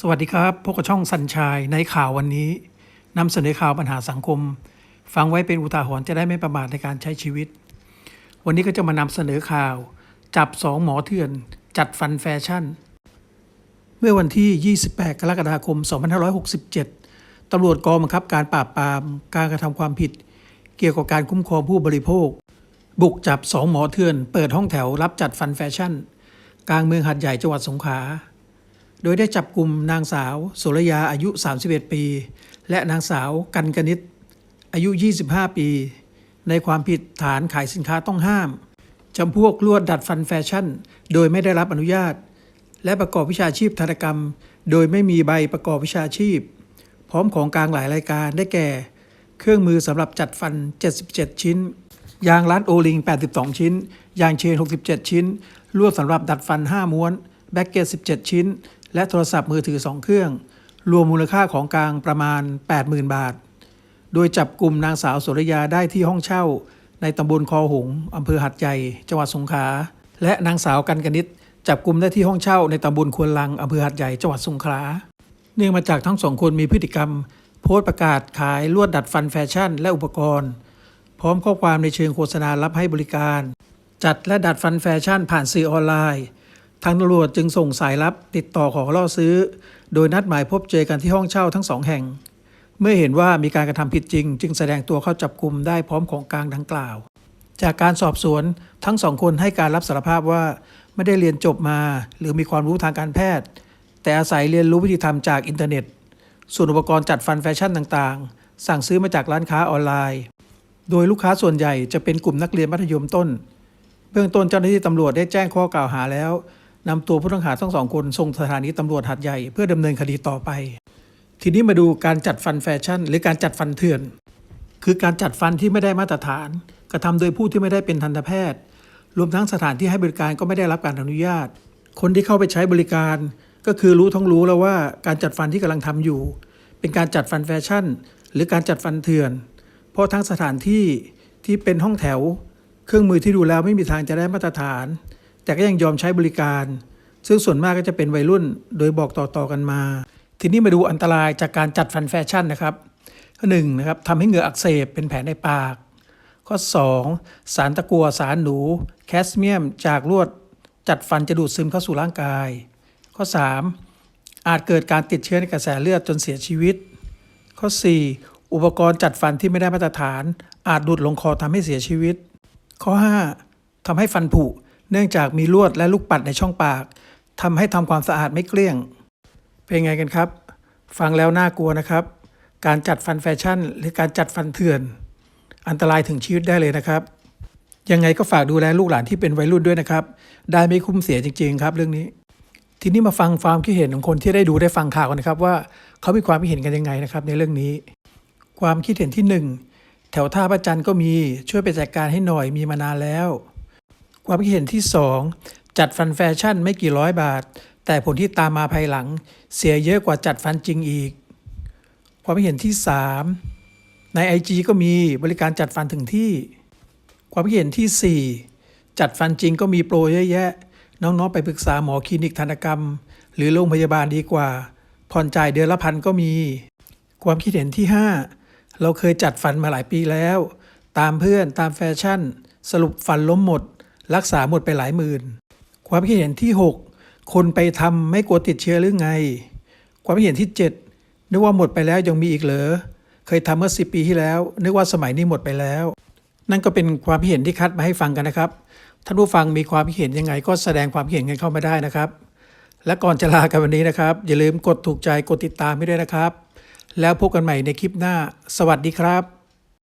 สวัสดีครับพบกับช่องสัญชายในข่าววันนี้นำเสนอข่าวปัญหาสังคม ฟังไว้เป็นอุทาหรณ์จะได้ไม่ประมาทในการใช้ชีวิต วันนี้ก็จะมานำเสนอข่าว จับสองหมอเถื่อน จัดฟันแฟชั่น เมื่อวันที่ 28 กรกฎาคม 2567 ตำรวจกองบังคับการปราบปรามการกระทำความผิด เกี่ยวกับการคุ้มครองผู้บริโภค บุกจับสองหมอเถื่อน เปิดห้องแถวรับจัดฟันแฟชั่น กลางเมืองหัดใหญ่จังหวัดสงขลา โดยได้จับกลุ่มนางสาวโสรยาอายุ 31 ปี และนางสาวกันกนิษฐ์อายุ 25 ปี ในความผิดฐานขายสินค้าต้องห้าม จำพวกลวดดัดฟันแฟชั่น โดยไม่ได้รับอนุญาต และประกอบวิชาชีพทันกรรม โดยไม่มีใบประกอบวิชาชีพ พร้อมของกลางหลายรายการได้แก่ เครื่องมือสำหรับจัดฟัน 77 ชิ้น ยางรัดโอลิง 82 ชิ้น ยางเชน 67 ชิ้น ลวดสำหรับดัดฟัน 5 ม้วนแบ็กเกต 17 ชิ้น และโทรศัพท์มือถือ 2 เครื่อง รวมมูลค่าของกลางประมาณ 80,000 บาท โดยจับกลุ่มนางสาวโสรยาได้ที่ห้องเช่า ในตำบลคอหงอำเภอหัดใหญ่ จังหวัดสงขลา และนางสาวกันกนิษฐ์จับกลุ่มได้ที่ห้องเช่าในตำบลควนลังอำเภอหัดใหญ่ จังหวัดสงขลา เนื่องมาจากทั้งสองคนมีพฤติกรรม โพสต์ประกาศขายลวดดัดฟันแฟชั่น และอุปกรณ์ พร้อมข้อความในเชิงโฆษณารับให้บริการ จัดและดัดฟันแฟชั่นผ่านสื่อออนไลน์ ทางตำรวจจึงส่งสายลับติดต่อขอล่อซื้อ โดยนัดหมายพบเจอกันที่ห้องเช่าทั้งสองแห่ง เมื่อเห็นว่ามีการกระทำผิดจริง จึงแสดงตัวเข้าจับกลุ่มได้พร้อมของกลางดังกล่าว จากการสอบสวนทั้งสองคนให้การรับสารภาพว่าไม่ได้เรียนจบมา หรือมีความรู้ทางการแพทย์ แต่อาศัยเรียนรู้วิธีทำจากอินเทอร์เน็ต ส่วนอุปกรณ์จัดฟันแฟชั่นต่างๆ สั่งซื้อมาจากร้านค้าออนไลน์ โดยลูกค้าส่วนใหญ่จะเป็นกลุ่มนักเรียนมัธยมต้น เบื้องต้นเจ้าหน้าที่ตำรวจได้แจ้งข้อกล่าวหาแล้ว นำตัวผู้ต้องหาทั้งสองคนส่งสถานีตำรวจหัดใหญ่เพื่อดำเนินคดีต่อไป ทีนี้มาดูการจัดฟันแฟชั่น หรือการจัดฟันเถื่อน คือการจัดฟันที่ไม่ได้มาตรฐาน กระทำโดยผู้ที่ไม่ได้เป็นทันตแพทย์ รวมทั้งสถานที่ให้บริการก็ไม่ได้รับการอนุญาต คนที่เข้าไปใช้บริการ ก็คือรู้ทั้งรู้แล้วว่าการจัดฟันที่กำลังทำอยู่ เป็นการจัดฟันแฟชั่น หรือการจัดฟันเถื่อน เพราะทั้งสถานที่ที่เป็นห้องแถว เครื่องมือที่ดูแล้วไม่มีทางจะได้มาตรฐาน แต่ก็ยังยอมใช้บริการ ซึ่งส่วนมากก็จะเป็นวัยรุ่นโดยบอกต่อๆกันมา ทีนี้มาดูอันตรายจากการจัดฟันแฟชั่นนะครับ ข้อหนึ่งนะครับทำให้เหงื่ออักเสบเป็นแผลในปาก ข้อ 2 สารตะกัวสารหนู แคสเมียม จากลวด จัดฟันจะดูดซึมเข้าสู่ร่างกาย ข้อ 3 อาจเกิดการติดเชื้อในกระแสเลือดจนเสียชีวิต ข้อ 4อุปกรณ์จัดฟันที่ไม่ได้มาตรฐาน อาจดูดลงคอทำให้เสียชีวิต ข้อ 5ทำให้ฟันผุ เนื่องจากมีลวดและลูกปัดในช่องปากทำให้ทำความสะอาดไม่เกลี้ยง เป็นไงกันครับ ฟังแล้วน่ากลัวนะครับ การจัดฟันแฟชั่น หรือการจัดฟันเถื่อน อันตรายถึงชีวิตได้เลยนะครับ ยังไงก็ฝากดูแลลูกหลานที่เป็นวัยรุ่นด้วยนะครับ ได้ไม่คุ้มเสียจริง ๆ ครับ เรื่องนี้ ทีนี้มาฟังความคิดเห็นของคนที่ได้ดูได้ฟังข่าวกันนะครับ ว่าเขามีความคิดเห็นกันยังไงนะครับ ในเรื่องนี้ ความคิดเห็นที่หนึ่งแถวท่าประจันทร์ก็มีช่วยไปจัดการให้หน่อยมีมานานแล้ว ความคิดเห็นที่สองจัดฟันแฟชั่นไม่กี่ร้อยบาท แต่ผลที่ตามมาภายหลัง เสียเยอะกว่าจัดฟันจริงอีก ความคิดเห็นที่สามใน IG ก็มีบริการจัดฟันถึงที่ ความคิดเห็นที่ 4 จัดฟันจริงก็มีโปรเยอะแยะ น้องๆไปปรึกษาหมอคลินิกทันตกรรม หรือโรงพยาบาลดีกว่า ผ่อนจ่ายเดือนละพันก็มี ความคิดเห็นที่ 5 เราเคยจัดฟันมาหลายปีแล้ว ตามเพื่อนตามแฟชั่น สรุปฟันล้มหมด รักษาหมดไปหลายหมื่น ความคิดเห็นที่ 6 คนไปทำไม่กลัวติดเชื้อหรือไง ความคิดเห็นที่ 7 นึกว่าหมดไปแล้วยังมีอีกเหรอ เคยทำเมื่อ 10 ปีที่แล้ว นึกว่าสมัยนี้หมดไปแล้ว นั่นก็เป็นความคิดเห็นที่คัดมาให้ฟังกันนะครับ ท่านผู้ฟังมีความคิดเห็นยังไง ก็แสดงความคิดเห็นกันเข้ามาได้นะครับ และก่อนจะลากันวันนี้นะครับ อย่าลืมกดถูกใจกดติดตามให้ด้วยนะครับ แล้วพบกันใหม่ในคลิปหน้า สวัสดีครับ